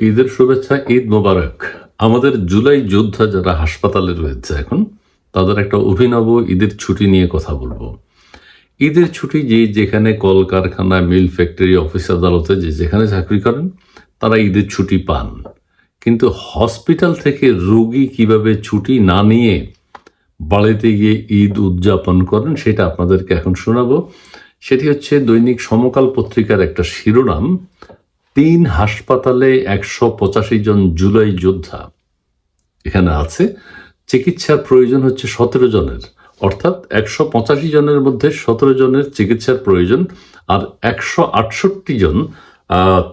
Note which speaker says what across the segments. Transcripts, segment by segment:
Speaker 1: ঈদের শুভেচ্ছা, ঈদ মোবারক। আমাদের জুলাই যোদ্ধা যারা হাসপাতালে রয়েছে এখন, তাদের একটা অভিনব ঈদের ছুটি নিয়ে কথা বলব। ঈদের ছুটি যে যেখানে কলকারখানা, মিল ফ্যাক্টরি, অফিস আদালতে যে যেখানে চাকরি করেন, তারা ঈদের ছুটি পান। কিন্তু হসপিটাল থেকে রোগী কীভাবে ছুটি না নিয়ে বাড়িতে গিয়ে ঈদ উদযাপন করেন, সেটা আপনাদেরকে এখন শোনাবো। সেটি হচ্ছে দৈনিক সমকাল পত্রিকার একটা শিরোনাম। তিন হাসপাতালে একশো পঁচাশি জন জুলাই যোদ্ধা। এখানে আছে, চিকিৎসার প্রয়োজন হচ্ছে সতেরো জনের। অর্থাৎ একশো পঁচাশি জনের মধ্যে সতেরো জনের চিকিৎসার প্রয়োজন আর একশো আটষট্টি জন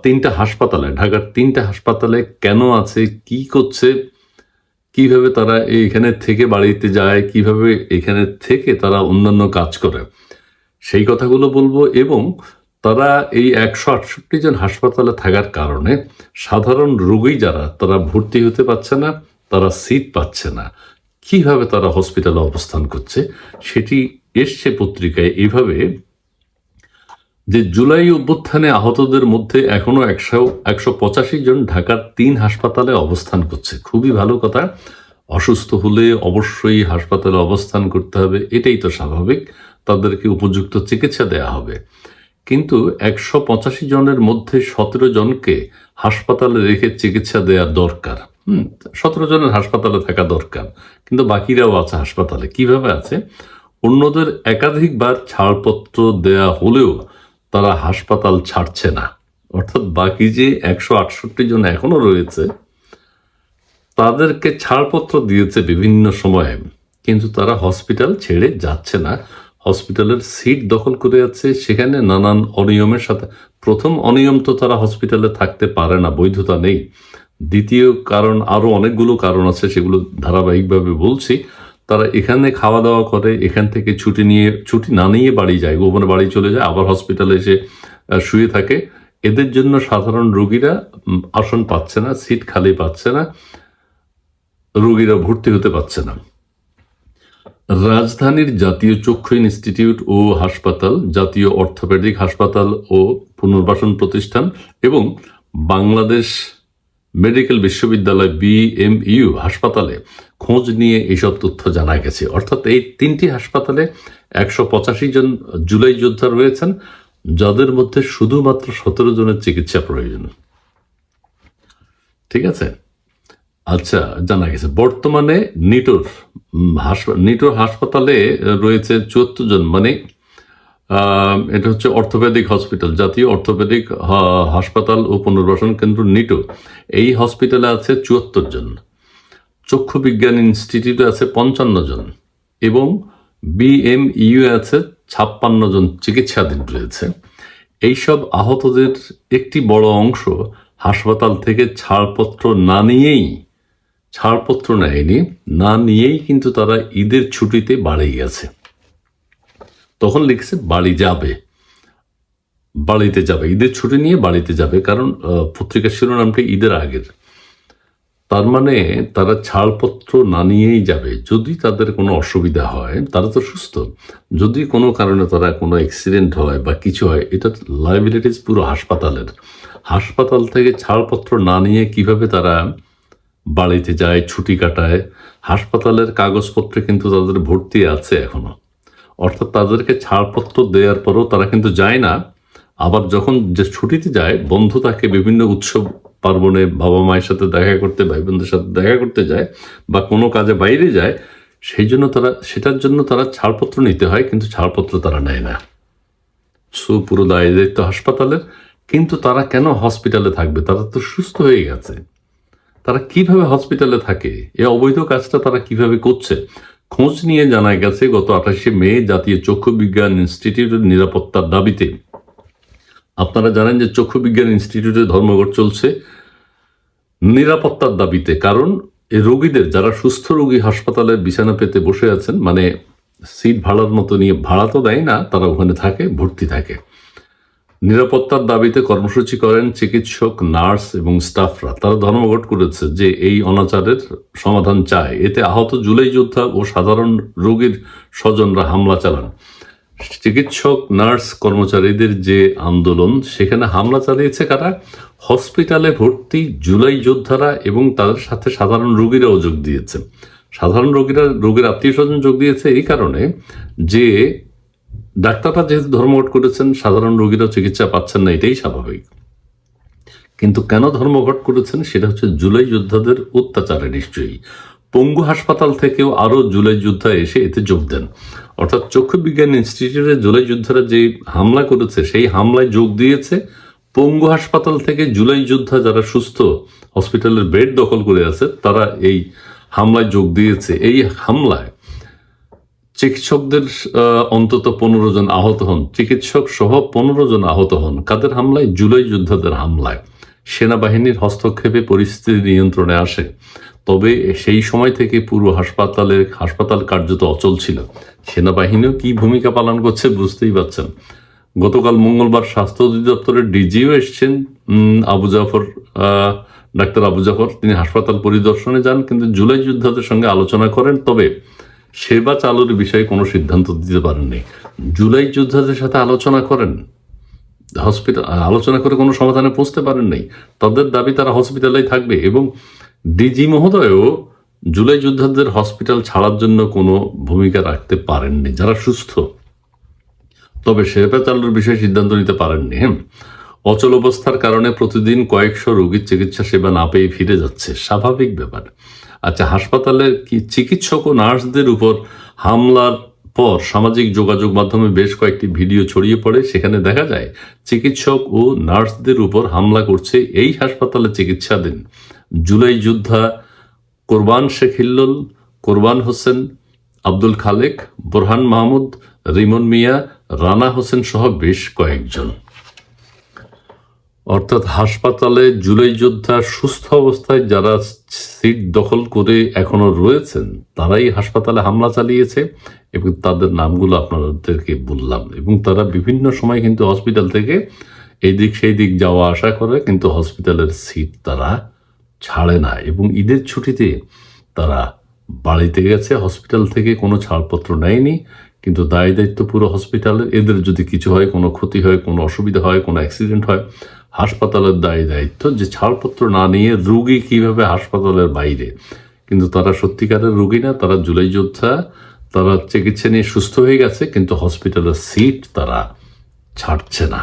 Speaker 1: তিনটা হাসপাতালে, ঢাকার তিনটা হাসপাতালে কেন আছে, কি করছে, কীভাবে তারা এইখানে থেকে বাড়িতে যায়, কীভাবে এখানে থেকে তারা অন্যান্য কাজ করে, সেই কথাগুলো বলব এবং তারা এই একশো আটষট্টি জন হাসপাতালে থাকার কারণে সাধারণ রোগী যারা, তারা ভর্তি হতে পারছে না, তারা সিট পাচ্ছে না। কীভাবে তারা হসপিটালে অবস্থান করছে, সেটি এসছে পত্রিকায়। এইভাবে যে জুলাই অভ্যুত্থানে আহতদের মধ্যে এখনও একশো একশো পঁচাশি জন ঢাকার তিন হাসপাতালে অবস্থান করছে। খুবই ভালো কথা। অসুস্থ হলে অবশ্যই হাসপাতালে অবস্থান করতে হবে, এটাই তো স্বাভাবিক। তাদেরকে উপযুক্ত চিকিৎসা দেয়া হবে। কিন্তু একশো পঁচাশি জনের মধ্যে সতেরো জনকে হাসপাতালে রেখে চিকিৎসা দেওয়া দরকার। হুম, সতেরো জনের হাসপাতালে থাকা দরকার, কিন্তু বাকিরাও আছে হাসপাতালে। কীভাবে আছে? অন্যদের একাধিকবার ছাড়পত্র দেয়া হলেও তারা হাসপাতাল ছাড়ছে না। অর্থাৎ বাকি যে একশো আটষট্টি জন এখনও রয়েছে, তাদেরকে ছাড়পত্র দিয়েছে বিভিন্ন সময়ে, কিন্তু তারা হসপিটাল ছেড়ে যাচ্ছে না। হসপিটালের সিট দখল করে আছে সেখানে নানান অনিয়মের সাথে, প্রথম অনিয়ম তো তারা হসপিটালে থাকতে পারে না, বৈধতা নেই। দ্বিতীয় কারণ, আরও অনেকগুলো কারণ আছে, সেগুলো ধারাবাহিকভাবে বলছি। তারা এখানে খাওয়া দাওয়া করে, এখান থেকে ছুটি নিয়ে, ছুটি না নিয়ে বাড়ি যায়, গোপনে বাড়ি চলে যায়, আবার হসপিটালে এসে শুয়ে থাকে। এদের জন্য সাধারণ রোগীরা আসন পাচ্ছে না, সিট খালি পাচ্ছে না, রোগীরা ভর্তি হতে পারছে না। রাজধানীর জাতীয় চক্ষু ইনস্টিটিউট ও হাসপাতাল, জাতীয় অর্থোপেডিক হাসপাতাল ও পুনর্বাসন প্রতিষ্ঠান এবং বাংলাদেশ মেডিকেল বিশ্ববিদ্যালয় বিএমইউ হাসপাতালে খোঁজ নিয়ে এইসব তথ্য জানা গেছে। অর্থাৎ এই তিনটি হাসপাতালে একশো পঁচাশি জন জুলাই যোদ্ধা রয়েছেন, যাদের মধ্যে শুধুমাত্র সতেরো জনের চিকিৎসা প্রয়োজন। ঠিক আছে? আচ্ছা জানা গেছে। বর্তমানে নিটোর নিটোর হাসপাতালে রয়েছে চুয়াত্তর জন মানে এটা হচ্ছে অর্থোপেডিক হসপিটাল, জাতীয় অর্থোপেডিক হা- হাসপাতাল ও পুনর্বাসন কেন্দ্র নিটো এই হসপিটালে আছে চুয়াত্তর জন। চক্ষু বিজ্ঞান ইনস্টিটিউটে আছে পঞ্চান্ন জন এবং বিএমইউ আছে ছাপ্পান্ন জন চিকিৎসাধীন রয়েছে। এইসব আহতদের একটি বড় অংশ হাসপাতাল থেকে ছাড়পত্র না নিয়েই ছাড়পত্র নেয়নি। না নিয়েই কিন্তু তারা ঈদের ছুটিতে বাড়ি গেছে। তখন লিখছে, বাড়ি যাবে। বাড়িতে যাবে। ঈদের ছুটি নিয়ে বাড়িতে যাবে। কারণ পত্রিকার শিরোনামটা ঈদের আগের। তার মানে তারা ছাড়পত্র না নিয়েই যাবে। যদি তাদের কোনো অসুবিধা হয়, তারা তো সুস্থ। যদি কোনো কারণে তারা কোনো অ্যাক্সিডেন্ট হয় বা কিছু হয়, এটা লাইবিলিটিস পুরো হাসপাতালের। হাসপাতাল থেকে ছাড়পত্র না নিয়ে কীভাবে তারা বাড়িতে যায়, ছুটি কাটায়, হাসপাতালের কাগজপত্রে কিন্তু তাদের ভর্তি আছে এখনও। অর্থাৎ তাদেরকে ছাড়পত্র দেওয়ার পরেও তারা কিন্তু যায় না। আবার যখন যে ছুটিতে যায়, বন্ধু তাকে বিভিন্ন উৎসব পার্বণে বাবা মায়ের সাথে দেখা করতে ভাই বোনদের সাথে দেখা করতে যায় বা কোনো কাজে বাইরে যায়, সেই জন্য তারা, সেটার জন্য তারা ছাড়পত্র নিতে হয়, কিন্তু ছাড়পত্র তারা নেয় না। সো পুরো দায় দায়িত্ব হাসপাতালের, কিন্তু তারা কেন হসপিটালে থাকবে? তারা তো সুস্থ হয়ে গেছে। তারা কীভাবে হসপিটালে থাকে? এ অবৈধ কাজটা তারা কীভাবে করছে? খোঁজ নিয়ে জানা গেছে গত আঠাশে মে জাতীয় চক্ষু বিজ্ঞান ইনস্টিটিউটের নিরাপত্তার দাবিতে। আপনারা জানেন যে চক্ষু বিজ্ঞান ইনস্টিটিউটে ধর্মঘট চলছে নিরাপত্তার দাবিতে। কারণ এই রোগীদের, যারা সুস্থ রোগী হাসপাতালে বিছানা পেতে বসে আছেন মানে সিট ভাড়ার মতো নিয়ে ভাড়া তো দেয় না, তারা ওখানে থাকে, ভর্তি থাকে। নিরাপত্তার দাবিতে কর্মসূচি করেন চিকিৎসক, নার্স এবং স্টাফরা। তারা ধর্মঘট করেছে যে এই অনাচারের সমাধান চায়। এতে আহত জুলাই যোদ্ধা ও সাধারণ রোগীর স্বজনরা হামলা চালান। চিকিৎসক, নার্স, কর্মচারীদের যে আন্দোলন, সেখানে হামলা চালিয়েছে কারা? হসপিটালে ভর্তি জুলাই যোদ্ধারা এবং তাদের সাথে সাধারণ রোগীরাও যোগ দিয়েছে। সাধারণ রোগীরা, রোগীর আত্মীয় স্বজন যোগ দিয়েছে এই কারণে যে ডাক্তাররা যেহেতু ধর্মঘট করেছেন, সাধারণ রোগীরা চিকিৎসা পাচ্ছেন না, এটাই স্বাভাবিক। কিন্তু কেন ধর্মঘট করেছেন, সেটা হচ্ছে জুলাই যোদ্ধাদের অত্যাচারে নিশ্চয়ই। পঙ্গু হাসপাতাল থেকেও আরও জুলাই যোদ্ধা এসে এতে যোগ দেন। অর্থাৎ চক্ষু বিজ্ঞান ইনস্টিটিউটে জুলাই যোদ্ধারা যে হামলা করেছে, সেই হামলায় যোগ দিয়েছে। পঙ্গু হাসপাতাল থেকে জুলাই যোদ্ধা যারা সুস্থ হসপিটালের বেড দখল করে আছে, তারা এই হামলায় যোগ দিয়েছে। এই হামলায় চিকিৎসকদের অন্তত পনেরো জন আহত হন। চিকিৎসক সহ পনেরো জন আহত হন। কাদের হামলায়? জুলাই যোদ্ধাদের হামলায়। সেনাবাহিনীর হস্তক্ষেপে পরিস্থিতি নিয়ন্ত্রণে আসে। তবে সেই সময় থেকে পুরো হাসপাতালের, হাসপাতাল কার্যত অচল ছিল। সেনাবাহিনীও কি ভূমিকা পালন করছে বুঝতেই পারছেন গতকাল মঙ্গলবার স্বাস্থ্য অধিদপ্তরের ডিজিও এসছেন আবু জাফর ডাক্তার আবু জাফর। তিনি হাসপাতাল পরিদর্শনে যান, কিন্তু জুলাই যোদ্ধাদের সঙ্গে আলোচনা করেন। তবে সেবা চালুর বিষয়ে কোনো সিদ্ধান্ত দিতে পারেননি। জুলাই যোদ্ধাদের সাথে আলোচনা করেন। হসপিটাল, আলোচনা করে কোনো সমাধানে পৌঁছতে পারেন নাই তাদের দাবি তারা হসপিটালেই থাকবে এবং ডিজি মহোদয়ও জুলাই যোদ্ধাদের হসপিটাল ছাড়ার জন্য কোনো ভূমিকা রাখতে পারেননি। যারা সুস্থ, তবে সেবা চালুর বিষয়ে সিদ্ধান্ত নিতে পারেননি। হ্যাঁ অচল অবস্থার কারণে প্রতিদিন কয়েকশো রোগীর চিকিৎসা সেবা না পেয়ে ফিরে যাচ্ছে। স্বাভাবিক ব্যাপার। আচ্ছা হাসপাতালের কি চিকিৎসক ও নার্সদের উপর হামলার পর সামাজিক যোগাযোগ মাধ্যমে বেশ কয়েকটি ভিডিও ছড়িয়ে পড়ে, সেখানে দেখা যায় চিকিৎসক ও নার্সদের উপর হামলা করছে এই হাসপাতালে চিকিৎসাধীন জুলাই যোদ্ধা কোরবান শেখ হিল্লোল, কোরবান হোসেন, আব্দুল খালেক, বোরহান মাহমুদ, রিমন মিয়া, রানা হোসেন সহ বেশ কয়েকজন। অর্থাৎ হাসপাতালে জুলাই যোদ্ধা সুস্থ অবস্থায় যারা সিট দখল করে এখনও রয়েছেন, তারাই হাসপাতালে হামলা চালিয়েছে এবং তাদের নামগুলো আপনাদেরকে বললাম। এবং তারা বিভিন্ন সময় কিন্তু হসপিটাল থেকে এই দিক সেই দিক যাওয়া আসা করে, কিন্তু হসপিটালের সিট তারা ছাড়ে না। এবং ঈদের ছুটিতে তারা বাড়িতে গেছে, হসপিটাল থেকে কোনো ছাড়পত্র নেয়নি, কিন্তু দায় দায়িত্ব পুরো হসপিটালের। এদের যদি কিছু হয়, কোনো ক্ষতি হয়, কোনো অসুবিধা হয়, কোনো অ্যাক্সিডেন্ট হয় হাসপাতালের দায় দায়িত্ব যে ছাড়পত্র না নিয়ে রুগী কীভাবে হাসপাতালের বাইরে। কিন্তু তারা সত্যিকারের রুগী না, তারা জুলাই যোদ্ধা, তারা চিকিৎসা নিয়ে সুস্থ হয়ে গেছে, কিন্তু হসপিটালের সিট তারা ছাড়ছে না।